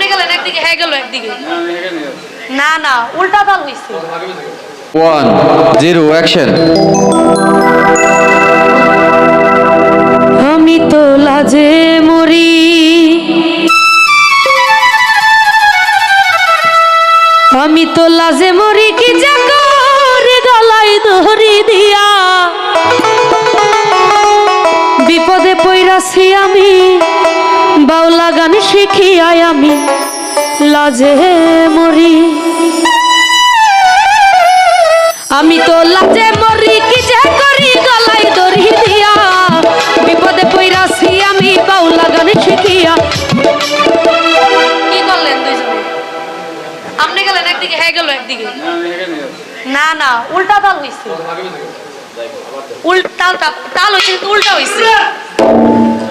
একদিকে হয়ে গেল একদিকে। না না উল্টা হইছে। ওয়ান জিরো অ্যাকশন আমি তো লাজে মরি। আমি তো লাজে মরি কি জাগর গলায় ধরি দিয়া। বিপদে পইরাছি বাউলা গান শিখিয়াই আমি লাজে মরি। আমি তো লাজে মরি, কি যে করি গলায় দড়ি দিয়া। বিপদে পইরাছি আমি বাউলা গান শিখিয়া। কি করলেন দুইজনে? আপনি গেলেন একদিকে হয়ে গেল একদিকে। না না, উল্টা তাল হইছে। উল্টা তাল তাল হইছে উল্টা হইছে।